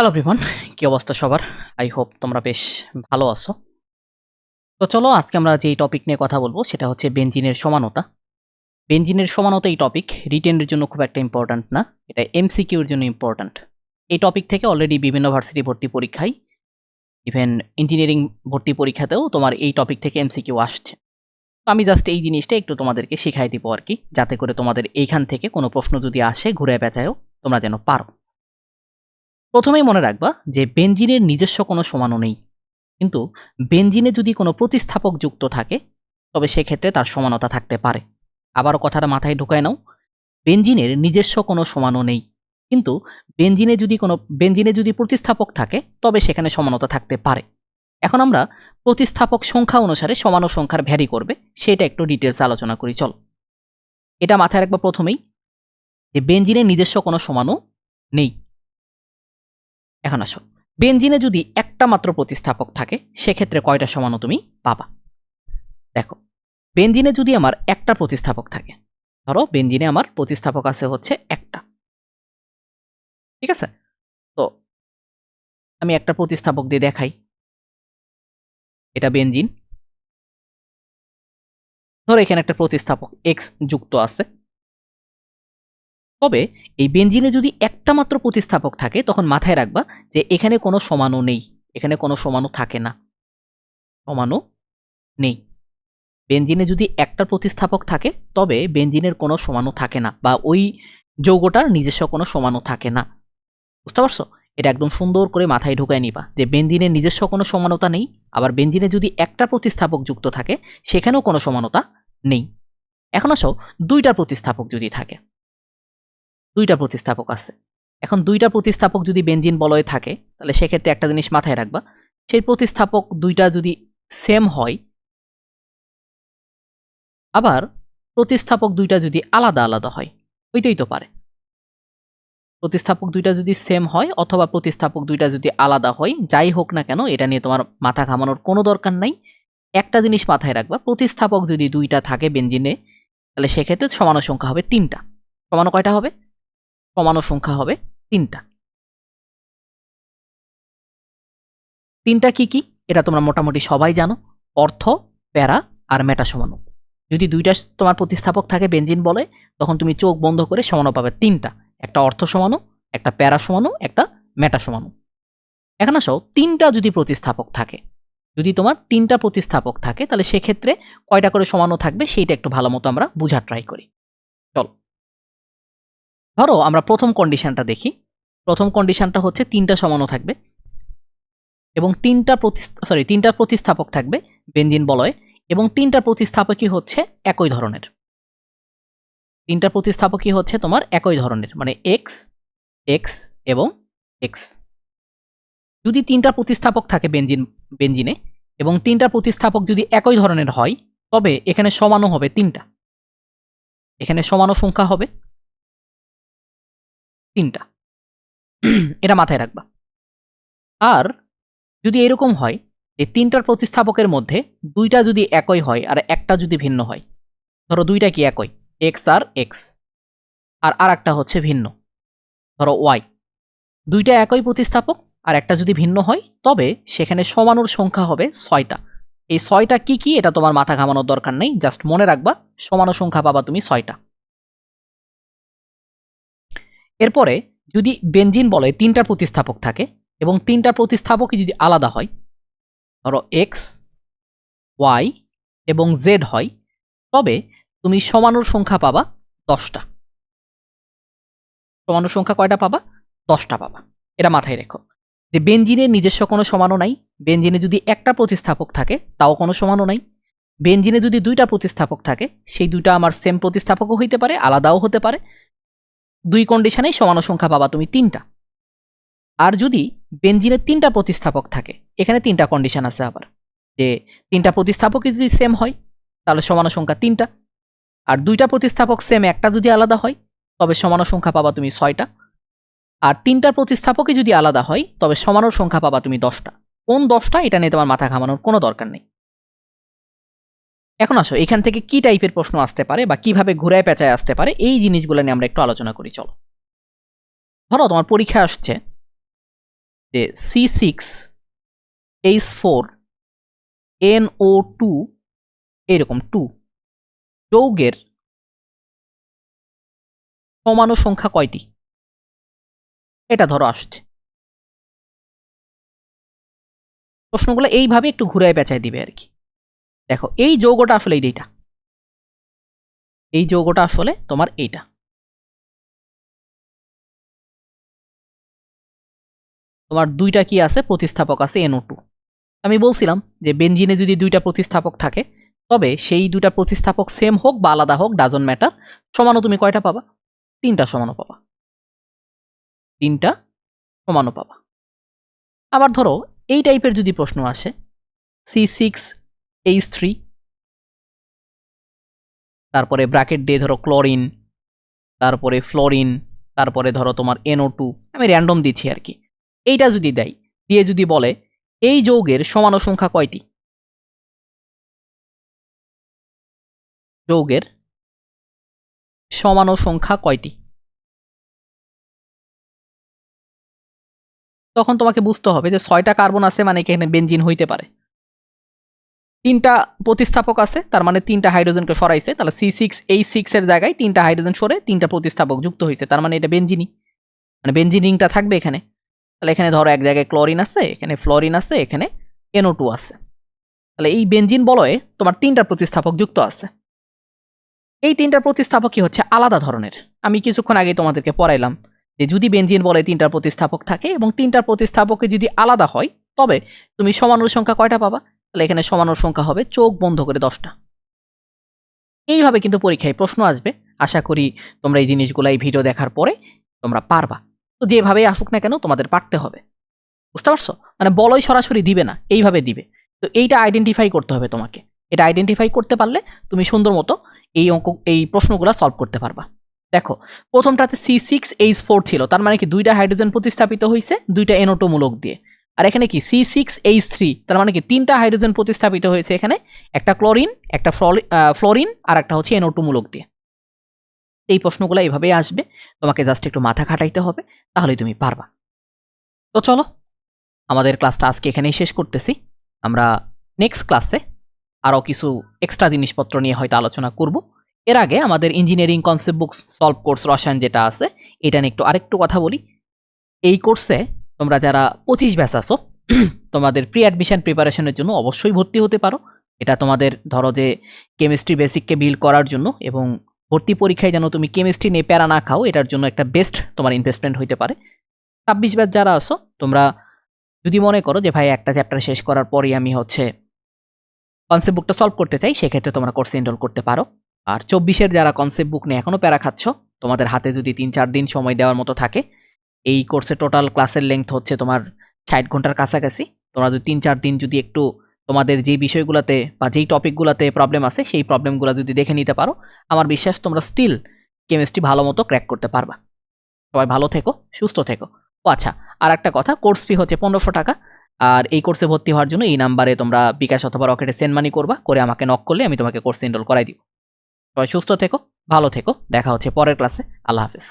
Hello প্রিমন কী অবস্থা সবার? I hope তোমরা বেশ ভালো আছো। তো চলো, আজকে আমরা যে টপিক নিয়ে কথা বলব, সেটা হচ্ছে বেঞ্জিনের সমানতা। বেঞ্জিনের সমানতা এই টপিক রিটেনের জন্য খুব একটা ইম্পর্ট্যান্ট না, এটা এমসিকিউর জন্য ইম্পর্ট্যান্ট এই টপিক থেকে অলরেডি বিভিন্ন ভার্সিটি ভর্তি পরীক্ষায় ইভেন ইঞ্জিনিয়ারিং ভর্তি পরীক্ষাতেও তোমার এই টপিক থেকে এমসিকিউ আসছে। তো আমি জাস্ট এই জিনিসটা একটু তোমাদেরকে শিখাই দিব আর কি, যাতে করে তোমাদের এইখান থেকে কোনো প্রশ্ন যদি আসে, ঘুরে পেঁচায়ও তোমরা যেন পারো। প্রথমেই মনে রাখবা যে বেঞ্জিনের নিজস্ব কোনো সমানও নেই। কিন্তু বেঞ্জিনে যদি কোনো প্রতিস্থাপক যুক্ত থাকে, তবে সেক্ষেত্রে তার সমানতা থাকতে পারে। আবারও কথাটা মাথায় ঢুকায় নাও বেঞ্জিনের নিজস্ব কোনো সমানও নেই। কিন্তু বেঞ্জিনে যদি কোনো বেঞ্জিনে যদি প্রতিস্থাপক থাকে, তবে সেখানে সমানতা থাকতে পারে। এখন আমরা প্রতিস্থাপক সংখ্যা অনুসারে সমান সংখ্যার ভ্যারি করবে, সেটা একটু ডিটেলস আলোচনা করি, চল। এটা মাথায় রাখবা প্রথমেই যে বেঞ্জিনের নিজস্ব কোনো সমানও নেই। এখন আসো। বেঞ্জিনে যদি একটা মাত্র প্রতিস্থাপক থাকে, সেক্ষেত্রে কয়টা সমানও তুমি পাবা? দেখো বেঞ্জিনে যদি আমার একটা প্রতিস্থাপক থাকে, ধরো বেঞ্জিনে আমার প্রতিস্থাপক আছে হচ্ছে একটা। ঠিক আছে? তো আমি একটা প্রতিস্থাপক দিয়ে দেখাই। এটা বেঞ্জিন ধরো এখানে একটা প্রতিস্থাপক এক্স যুক্ত আছে। তবে এই বেঞ্জিনে যদি একটা মাত্র প্রতিস্থাপক থাকে, তখন মাথায় রাখবা যে এখানে কোনো সমানও নেই। এখানে কোনো সমানও থাকে না। সমানও নেই। বেঞ্জিনে যদি একটা প্রতিস্থাপক থাকে, তবে বেঞ্জিনের কোনো সমানও থাকে না বা ওই যৌগটার নিজস্ব কোনো সমানও থাকে না। বুঝতে পারছ? এটা একদম সুন্দর করে মাথায় ঢুকায় নিবা যে বেঞ্জিনের নিজস্ব কোনো সমানতা নেই, আবার বেঞ্জিনে যদি একটা প্রতিস্থাপক যুক্ত থাকে, সেখানেও কোনো সমানতা নেই। এখন আসো, দুইটা প্রতিস্থাপক যদি থাকে। দুইটা প্রতিস্থাপক আছে। এখন দুইটা প্রতিস্থাপক যদি বেঞ্জিন বলয়ে থাকে, তাহলে সেক্ষেত্রে একটা জিনিস মাথায় রাখবা, সেই প্রতিস্থাপক দুইটা যদি সেম হয়, আবার প্রতিস্থাপক দুইটা যদি আলাদা আলাদা হয় হইতেই তো পারে। প্রতিস্থাপক দুইটা যদি সেম হয়, অথবা প্রতিস্থাপক দুইটা যদি আলাদা হয়, যাই হোক না কেন, এটা নিয়ে তোমার মাথা ঘামানোর কোনো দরকার নাই। একটা জিনিস মাথায় রাখবা, প্রতিস্থাপক যদি দুইটা থাকে বেঞ্জিনে তাহলে সেক্ষেত্রে সমানো সংখ্যা হবে তিনটা। সমানো কয়টা হবে? সমানো সংখ্যা হবে তিনটা। তিনটা কি কি? এটা তোমরা মোটামুটি সবাই জানো। অর্থ, প্যারা আর মেটা সমানো। যদি দুইটা তোমার প্রতিস্থাপক থাকে বেঞ্জিন বলে, তখন তুমি চোখ বন্ধ করে সমানো পাবে তিনটা। একটা অর্থ সমানো, একটা প্যারা সমানো, একটা মেটা সমানো। এখন আসো, তিনটা যদি প্রতিস্থাপক থাকে, যদি তোমার তিনটা প্রতিস্থাপক থাকে, তাহলে সেক্ষেত্রে কয়টা করে সমানো থাকবে, সেইটা একটু ভালো মতো আমরা বোঝার ট্রাই করি। চলো। ধরো আমরা প্রথম কন্ডিশনটা দেখি। প্রথম কন্ডিশনটা হচ্ছে তিনটা সমানো থাকবে এবং তিনটা প্রতি সরি তিনটা প্রতিস্থাপক থাকবে বেঞ্জিন বলয় এবং তিনটা প্রতিস্থাপকই হচ্ছে একই ধরনের। তিনটা প্রতিস্থাপকই হচ্ছে তোমার একই ধরনের মানে এক্স এক্স এবং এক্স যদি তিনটা প্রতিস্থাপক থাকে বেঞ্জিন বেঞ্জিনে এবং তিনটা প্রতিস্থাপক যদি একই ধরনের হয়, তবে এখানে সমানও হবে তিনটা। এখানে সমানও সংখ্যা হবে। তিনটা। এটা মাথায় রাখবা। আর যদি এরকম হয় যে তিনটার প্রতিস্থাপকের মধ্যে দুইটা যদি একই হয় আর একটা যদি ভিন্ন হয়, ধরো দুইটা কি একই? এক্স আর এক্স আর আর একটা হচ্ছে ভিন্ন। ধরো ওয়াই দুইটা একই প্রতিস্থাপক, আর একটা যদি ভিন্ন হয়, তবে সেখানে সমানুর সংখ্যা হবে ছয়টা। এই ছয়টা কি কি, এটা তোমার মাথা ঘামানোর দরকার নেই। জাস্ট মনে রাখবা সমানো সংখ্যা পাবা তুমি ছয়টা। এরপরে যদি বেঞ্জিন বলে তিনটা প্রতিস্থাপক থাকে এবং তিনটা প্রতিস্থাপকই যদি আলাদা হয়, ধরো এক্স ওয়াই এবং জেড হয়, তবে তুমি সমানুর সংখ্যা পাবা দশটা। সমানুর সংখ্যা কয়টা পাবা? দশটা পাবা। এটা মাথায় রেখো। যে বেঞ্জিনের নিজস্ব কোনো সমানও নাই বেঞ্জিনে যদি একটা প্রতিস্থাপক থাকে, তাও কোনো সমানও নাই। বেঞ্জিনে যদি দুইটা প্রতিস্থাপক থাকে, সেই দুইটা আমার সেম প্রতিস্থাপকও হইতে পারে, আলাদাও হতে পারে। দুই কন্ডিশনেই সমানো সংখ্যা পাবা তুমি তিনটা। আর যদি বেঞ্জিনের তিনটা প্রতিস্থাপক থাকে, এখানে তিনটা কন্ডিশন আছে আবার। যে তিনটা প্রতিস্থাপকই যদি সেম হয়, তাহলে সমানো সংখ্যা তিনটা। আর দুইটা প্রতিস্থাপক সেম একটা যদি আলাদা হয়, তবে সমানো সংখ্যা পাবা তুমি ছয়টা। আর তিনটা প্রতিস্থাপকই যদি আলাদা হয়, তবে সমানোর সংখ্যা পাবা তুমি দশটা। কোন দশটা, এটা নিয়ে তোমার মাথা ঘামানোর কোনো দরকার নেই। এখন আসো, এখান থেকে কি টাইপের প্রশ্ন আসতে পারে বা কীভাবে ঘুরায় পেঁচায় আসতে পারে, এই জিনিসগুলো নিয়ে আমরা একটু আলোচনা করি, চলো। ধরো তোমার পরীক্ষা আসছে যে C six H four N O two এরকম টু যৌগের সমাণু সংখ্যা কয়টি? এটা ধরো আসছে। প্রশ্নগুলো এইভাবে একটু ঘুরায় পেঁচায় দিবে আর কি। দেখো, এই যৌগটা আসলে এইটা এই যৌগটা আসলে তোমার এইটা। তোমার দুইটা কি আছে? প্রতিস্থাপক আছে এনও টু আমি বলছিলাম যে বেঞ্জিনে যদি দুইটা প্রতিস্থাপক থাকে, তবে সেই দুইটা প্রতিস্থাপক সেম হোক বা আলাদা হোক ডাজন ম্যাটার সমানও তুমি কয়টা পাবা? তিনটা সমানও পাবা। তিনটা সমানও পাবা। আবার ধরো, এই টাইপের যদি প্রশ্ন আসে সি সিক্স এইচ থ্রি তারপরে ব্র্যাকেট দিয়ে ধরো ক্লোরিন তারপরে ফ্লোরিন তারপরে ধরো তোমার এনও টু আমি র্যান্ডম দিচ্ছি আর কি। এইটা যদি দেয়, দিয়ে যদি বলে, এই যৌগের সমাণু সংখ্যা কয়টি? যৌগের সমাণু সংখ্যা কয়টি? তখন তোমাকে বুঝতে হবে যে ছয়টা কার্বন আছে মানে এখানে বেনজিন হইতে পারে। তিনটা প্রতিস্থাপক আছে, তার মানে তিনটা হাইড্রোজেনকে সরাইছে, তাহলে সি সিক্স এই সিক্সের জায়গায় তিনটা হাইড্রোজেন সরে তিনটা প্রতিস্থাপক যুক্ত হয়েছে, তার মানে এটা বেনজিনি মানে বেঞ্জিনিংটা থাকবে এখানে। তাহলে এখানে ধরো এক জায়গায় ক্লোরিন আছে, এখানে ফ্লোরিন আছে, এখানে এনও টু আছে। তাহলে এই বেঞ্জিন বলয়ে তোমার তিনটা প্রতিস্থাপক যুক্ত আছে। এই তিনটা প্রতিস্থাপকই হচ্ছে আলাদা ধরনের। আমি কিছুক্ষণ আগে তোমাদেরকে পড়াইলাম যে যদি বেঞ্জিন বলে তিনটার প্রতিস্থাপক থাকে এবং তিনটার প্রতিস্থাপকে যদি আলাদা হয়, তবে তুমি সমানুর সংখ্যা কয়টা পাবা? তাহলে এখানে সমানুর সংখ্যা হবে চোখ বন্ধ করে দশটা। এইভাবে কিন্তু পরীক্ষায় প্রশ্ন আসবে। আশা করি তোমরা এই জিনিসগুলো এই ভিডিও দেখার পরে তোমরা পারবা। তো যেভাবেই আসুক না কেন তোমাদের পারতে হবে। বুঝতে পারছ? মানে বলই সরাসরি দিবে না, এইভাবে দিবে। তো এইটা আইডেন্টিফাই করতে হবে তোমাকে। এটা আইডেন্টিফাই করতে পারলে তুমি সুন্দর মতো এই অঙ্ক, এই প্রশ্নগুলো সলভ করতে পারবা। দেখো, প্রথমটাতে সি সিক্স এইচ ফোর ছিল। তার মানে কি দুইটা হাইড্রোজেন প্রতিস্থাপিত হয়েছে দুইটা এনোটো মূলক দিয়ে। আর এখানে কি? সি সিক্স এইচ থ্রি তার মানে কি? তিনটা হাইড্রোজেন প্রতিস্থাপিত হয়েছে এখানে। একটা ক্লোরিন একটা ফ্লোরিন আর একটা হচ্ছে এনোটো মূলক দিয়ে। এই প্রশ্নগুলো এইভাবেই আসবে। তোমাকে জাস্ট একটু মাথা খাটাইতে হবে, তাহলেই তুমি পারবা। তো চলো, আমাদের ক্লাসটা আজকে এখানেই শেষ করতেছি। আমরা নেক্সট ক্লাসে আরও কিছু এক্সট্রা জিনিসপত্র নিয়ে হয়তো আলোচনা করব। এর আগে আমাদের engineering concept book solve course রসায়ন যেটা আছে, এটা নিয়ে একটু আরেকটু কথা বলি। এই কোর্সে তোমরা যারা পঁচিশ ব্যাচ আসো তোমাদের প্রি অ্যাডমিশন প্রিপারেশনের জন্য অবশ্যই ভর্তি হতে পারো। এটা তোমাদের ধরো যে কেমিস্ট্রি বেসিককে বিল করার জন্য এবং ভর্তি পরীক্ষায় যেন তুমি কেমিস্ট্রি নিয়ে প্যারা না খাও, এটার জন্য একটা বেস্ট তোমার ইনভেস্টমেন্ট হইতে পারে। ছাব্বিশ ব্যাচ যারা আসো তোমরা যদি মনে করো যে ভাই একটা চ্যাপ্টার শেষ করার পরই আমি হচ্ছে কনসেপ্ট বুকটা সলভ করতে চাই, সেক্ষেত্রে তোমরা কোর্সে এনরোল করতে পারো। আর চব্বিশের যারা কনসেপ্ট বুক নিয়ে এখনও প্যারা খাচ্ছ, তোমাদের হাতে যদি তিন চার দিন সময় দেওয়ার মতো থাকে এই কোর্সে টোটাল ক্লাসের লেন্থ হচ্ছে তোমার ষাট ঘণ্টার কাছাকাছি। তোমরা যদি তিন, চার দিন যদি একটু তোমাদের যেই বিষয়গুলোতে বা যেই টপিকগুলোতে প্রবলেম আছে, সেই প্রবলেমগুলো যদি দেখে নিতে পারো, আমার বিশ্বাস তোমরা স্টিল কেমিস্ট্রি ভালো মতো ক্র্যাক করতে পারবা। সবাই ভালো থেকো, সুস্থ থেকো। ও আচ্ছা আর একটা কথা কোর্স ফি হচ্ছে পনেরোশো টাকা। আর এই কোর্সে ভর্তি হওয়ার জন্য এই নাম্বারে তোমরা বিকাশ অথবা রকেটে সেন্ড মানি করবা, করে আমাকে নক করলে আমি তোমাকে কোর্সে এনরোল করাই দিব। সবাই সুস্থ থেকো, ভালো থেকো, দেখা হচ্ছে পরের ক্লাসে আল্লাহ হাফিজ।